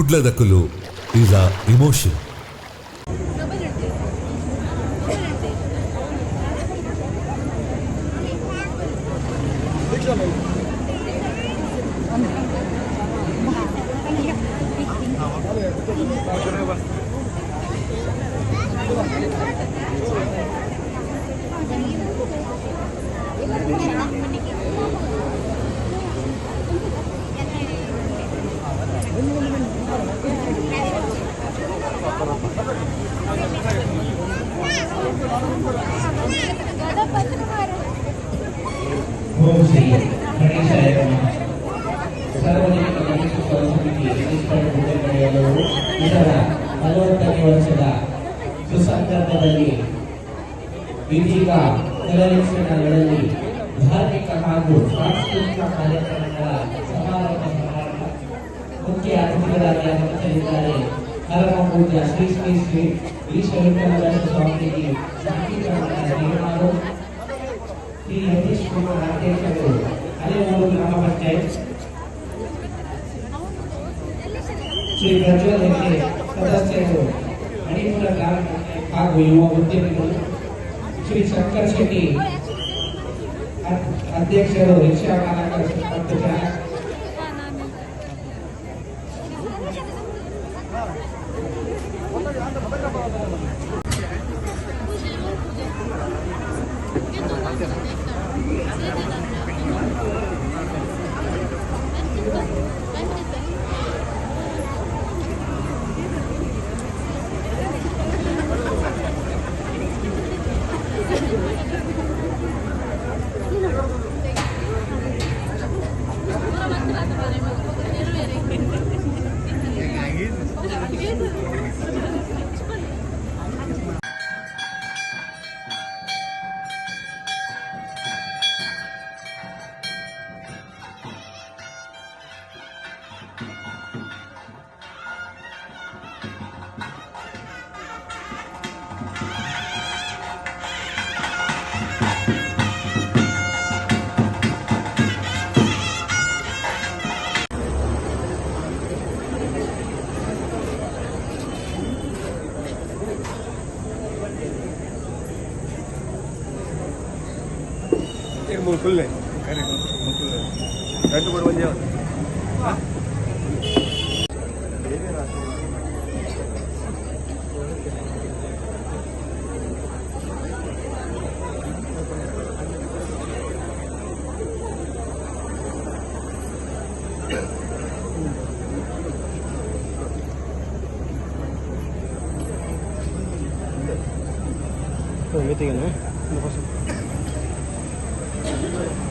ಕುಡ್ಲದಕುಲು is a emotion ಓಂ ಶ್ರೀ ಗಣೇಶಾಯ ನಮಃ ಸಾರ್ವಜನಿಕ ಗಣೇಶೋತ್ಸವ ಸಮಿತಿ ರಿಜಿಸ್ಟರ್ಡ್ ಹುದ್ದೆಗಳು ಇದರ ನಲವತ್ತನೇ ವರ್ಷದ ಸುಸಂದರ್ಭದಲ್ಲಿ ಇದೀಗ ಕೆಲವೇ ಧಾರ್ಮಿಕ ಹಾಗೂ ಸಾಂಸ್ಕೃತಿಕ ಕಾರ್ಯಕ್ರಮಗಳ ಸಮಾರಂಭ ಸಮಾರಂಭ ಮುಖ್ಯ ಅತಿಥಿಗಳಾಗಿ ಆಗಮಿಸಲಿದ್ದಾರೆ ಹರಮ ಪೂಜ್ಯ ಶ್ರೀ ಶ್ರೀ ಶ್ರೀ ಈಶ್ವರ ಸ್ವಾಮೀಜಿ ಸಂಕೀರ್ಣದ ನಿರ್ಮಾರು ಶ್ರೀ ಯತೀಶ್ ಕುಮಾರ್ ಅಧ್ಯಕ್ಷರು ಒಂದು ಗ್ರಾಮ ಪಂಚಾಯತ್ ಶ್ರೀ ಪ್ರಜ್ವಲ್ ಹೆಗ್ಡೆ ಸದಸ್ಯರು ಮಣಿಪುರ ಗ್ರಾಮ ಪಂಚಾಯತ್ ಹಾಗೂ ಯುವ ಉದ್ಯಮಿಗಳು, ಶ್ರೀ ಶಂಕರ್ ಶೆಟ್ಟಿ ಅಧ್ಯಕ್ಷರು, ರಿಕ್ಷಾ ಚಾಲಕ ಮತ್ತು すいません。એક મોકલ લે ઘરે મોકલ લે ઘર તો Absolutely.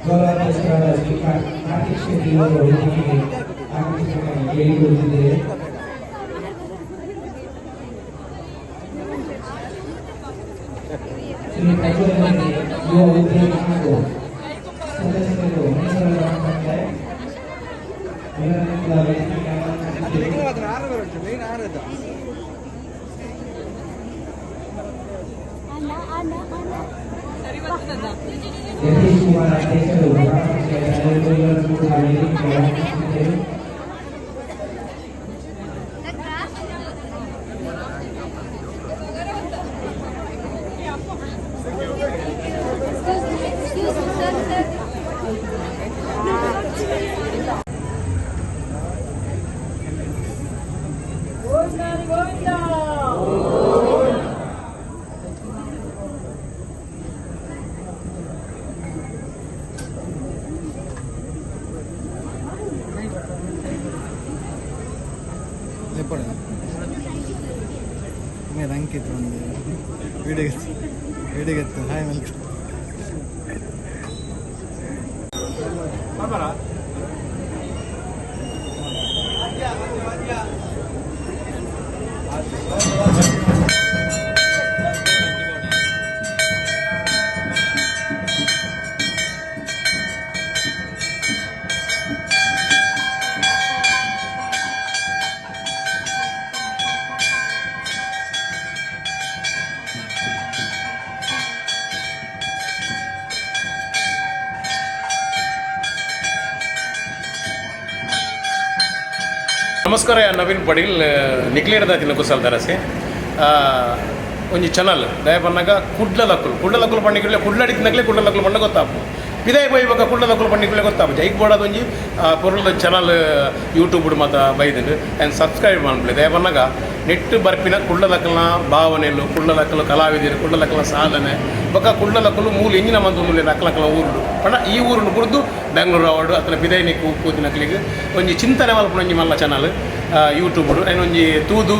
ಬಿಶೆಟ್ಟಿ ಗೌರವಾಧ್ಯಕ್ಷರು ಸಾರ್ವಜನಿಕ ಗಣೇಶೋತ್ಸವ ಸಮಿತಿ ಹುದ್ದೆಗಳೆಲ್ಲರೂ ಶ್ರೀ ಕಾರ್ತಿಕ್ ಶೆಟ್ಟಿ ಗೌರವಾಧ್ಯಕ್ಷರು ಸಾರ್ವಜನಿಕ ಗಣೇಶೋತ್ಸವ ಸಮಿತಿ ರಿಜಿಸ್ಟರ್ಡ್ ಹುದ್ದೆಗಳೆಲ್ಲರೂ ಗೌರವಾಧ್ಯಕ್ಷರಾದ ಶ್ರೀ ಕಾರ್ತಿಕ್ ಶೆಟ್ಟಿ ಅವರು ವೇದಿಕೆಗೆ ಆಗಮಿಸಬೇಕಾಗಿ ಕೇಳಿಕೊಳ್ಳುತ್ತಿದ್ದೇವೆ ಶ್ರೀ ಪ್ರಚೋದನೆಗೆ ಯುವ ಉದ್ಯೋಗಿ ಹಾಗೂ ಸದಸ್ಯರು ಮೈಸೂರು ಗ್ರಾಮ ಪಂಚಾಯತ್ ಇವರನ್ನು ಕೂಡ ವೇದಿಕೆಗೆ Jadi semua rakyat seluruh, kita harus mengambil kebijakan ಕೊಡ. ಮೇಲೆ ಅಂಕಿತ್ತು ಒಂದು ವಿಡಿಯೋಗಿತ್ತು ವಿಡಿಯೋಗಿತ್ತು ಹಾಯ್ ವೆಲ್ಕಮ್ Thank. ನಮಸ್ಕಾರ ನವೀನ್ ಪಡೀಲ್ ನಿಕ್ಲೇಡ್ದ ತಿನ್ನಕುಸಲ್ ಕುಸಲ್ ದರಸೆ ಒಂಜಿ ಚಾನಲ್ ದಯ ಬಂದಾಗ ಕುಡ್ಲ ಲಕ್ಕುಲು ಕುಡ್ಲ ಲಕ್ಕುಲು ಪಂಡಿಗೆ ಕುಡ್ಲಡಿತಿನಕ್ಲೆ ಕುಡ್ಲ ಲಕ್ಕುಲು ಪಂಡ ಗೊತ್ತಾಪು. ಪಿದಾಯ ಬೈ ಕುಡ್ಲ ಲಕ್ಕುಲು ಪಂಡಿಗೆ ಗೊತ್ತಾಪು ಜೈಕ್ ಬೋರ್ಡ್ ಒಂಜಿ ಪೊರುಳ ಚಾನಲ್ ಯೂಟ್ಯೂಬ್ ಮಾತ ಬೈದಿಂದು ಆ್ಯಂಡ್ ಸಬ್ಸ್ಕ್ರೈಬ್ ಮಾಡ್ಬಿಡಿ. ದಯವನ್ನಾಗ ನೆಟ್ಟು ಬರ್ಪಿನ ಕುಡ್ಲ ಲಕ್ಕಲ್ನ ಭಾವನೆಲು ಕುಡ್ಲ ಲಕ್ಕಲು ಕಲಾವಿದರು ಕುಡ್ಲ ಲಕ್ಕಲ ಸಾಧನೆ. ಬೊಕ ಕುಡ್ಲ ಲಕ್ಕಲು ಮೂಲ ಇಂಜಿನ ಮೂಲ ಲಕ್ಕಲಕ್ಕಲ ಊರುಡು. ಪಣ ಈ ಊರುಡು ಕುಡಿದು ಬೆಂಗಳೂರು ಅವಾರ್ಡು ಪಿದಾಯ ನಿಕ್ಕು ಕೂತಿನಕ್ಲಿಗೆ ಒಂಜಿ ಚಿಂತನೆ ಮಲ್ಪನ ಒಂಜಿ ಮಲ್ಲ ಚಾನಲ್ ಯೂಟ್ಯೂಬ್ ಒಂಜಿ ತೂದು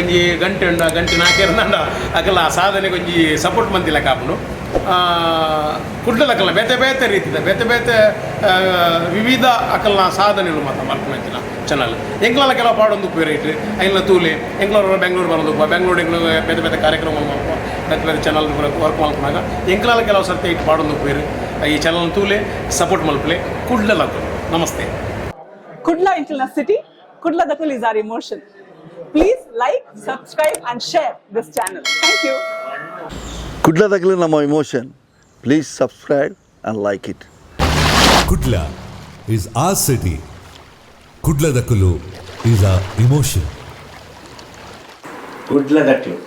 ಒಂಜಿ ಗಂಟೆ ಉಂಡ, ಗಂಟೆ ನಾಲ್ಕೇರ್ನಂಡ ಅಕಲ ಸಾಧನೆಗೆ ಒಂಜಿ ಸಪೋರ್ಟ್ ಮಂತಿಲ್ಲ ಕಾಪುಂಡು ಕುಡ್ಲಕಲ್ಲ ಬೇತೆ ಬೇತೆ ರೀತಿದ ಬೇತೆ ಬೇತೆ ವಿವಿಧ ಅಕಲ್ನ ಸಾಧನೆಗಳು ಮಾತ್ರ ಮಲ್ಪನಂಚಿನ ಚಾನಲ್ ಎಂಗ್ಲಾಲ ಕೆಲವು ಪಾಡೊಂದು ವೆರೈಟಿ ಐನ ತೂಲೆ ಎಂಗ್ಳೂರು ಬೆಂಗಳೂರು ಬರೋದು ಬೆಂಗಳೂರು ಎಂಗ್ಳೂರು ಬೇತೆ ಬೇತೆ ಕಾರ್ಯಕ್ರಮ ಮಲ್ಪ ಬೇತೆ ಬೇತೆ ಚಾನಲ್ ವರ್ಕ್ ಮಾಡ್ಕೊಂಡಾಗ ಎಂಗ್ಲಾಲ ಕೆಲವು ಸರ್ತಿ ಇಟ್ಟು ಪಾಡೊಂದು ಬೇರೆ ಈ ಚಾನಲ್ ತೂಲೆ ಸಪೋರ್ಟ್ ಮಲ್ಪಲೆ ಕುಡ್ಲ ನಮಸ್ತೆ. Kudla International City, is our emotion please like subscribe and share this channel thank channel. Kudla తగిలిన మా emotion please subscribe and like it Kudla is a city Kudla దక్కులు is ఆ ఎమోషన్ గుడ్ల దక్కులు